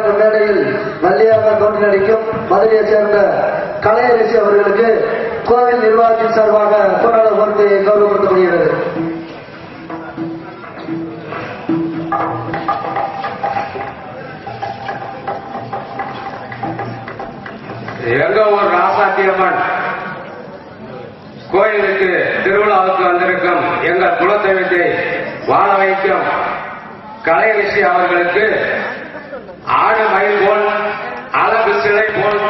என்ற மேடையில் வள்ளியாக தோன்றி நடிக்கும் மதுரையைச் சேர்ந்த கலையரசி அவர்களுக்கு கோவில் நிர்வாகத்தின் சார்பாக போராட பொறுப்பை கௌரவப்படுத்தப்படுகிறது எங்க ஒரு ராசாத்தியம்மன்? கோயிலுக்கு திருவிழாவுக்கு வந்திருக்கும் எங்கள் குலதெய்வத்தை வாழ வைக்கும் கலையரசி அவர்களுக்கு ஆழமயில் போல் அளவு சிலை போல்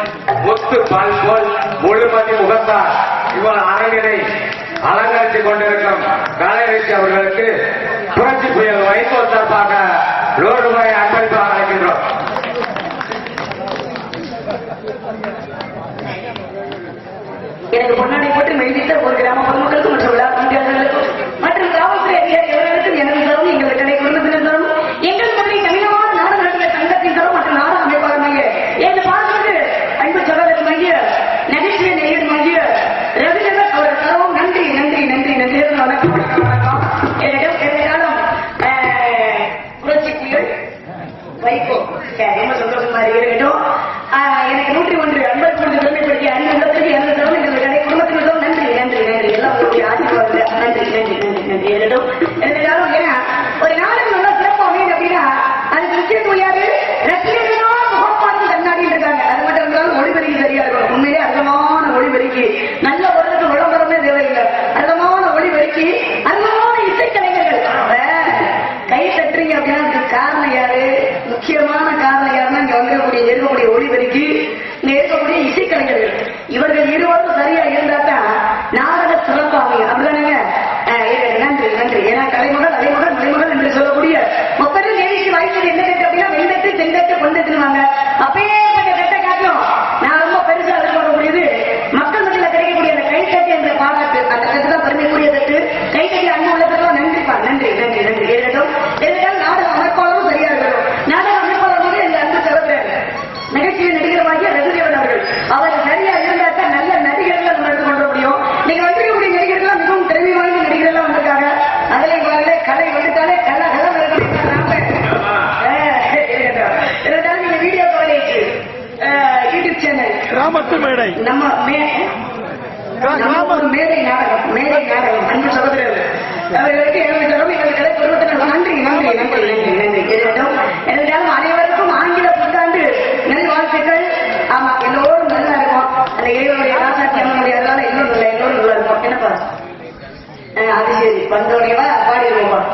முத்து பால் போல் முழுமதி முகத்தார். இவள் அரங்கினை அலங்கரித்துக் கொண்டிருக்கும் கலைநிலை அவர்களுக்கு புரட்சி புயல் வைகோ சார்பாக லோடு முறை அன்பளிப்பாக அழைக்கின்றோம் எனக்கு பொன்னாடை போட்டு மெய்தித்த ஒரு கிராம பொதுமக்களுக்கும் மற்றும் விழா மற்றும் காவல்துறை அதிகாரி பத்து மேடை. நம்ம மேடை நாடகம் மேடை நாடகம். நன்றி நன்றி அனைவருக்கும் ஆங்கில புத்தாண்டு நல் வாழ்த்துக்கள் ஆமா எல்லோரும் நல்லா இருக்கும். அந்த இறைவனுடைய ஆசாத்தியம் அதனால இன்னும் இல்லை எல்லோரும் நல்லா இருக்கும். என்னப்பா? அது சரி. வந்தோடையவா பாடி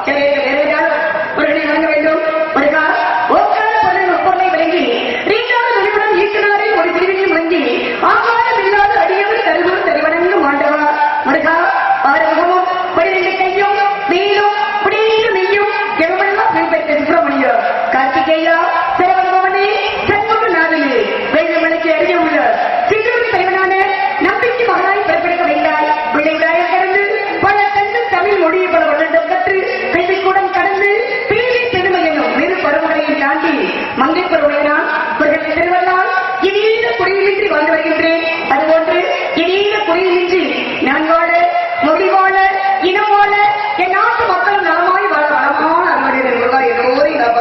சரி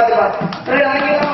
два, два. Ранила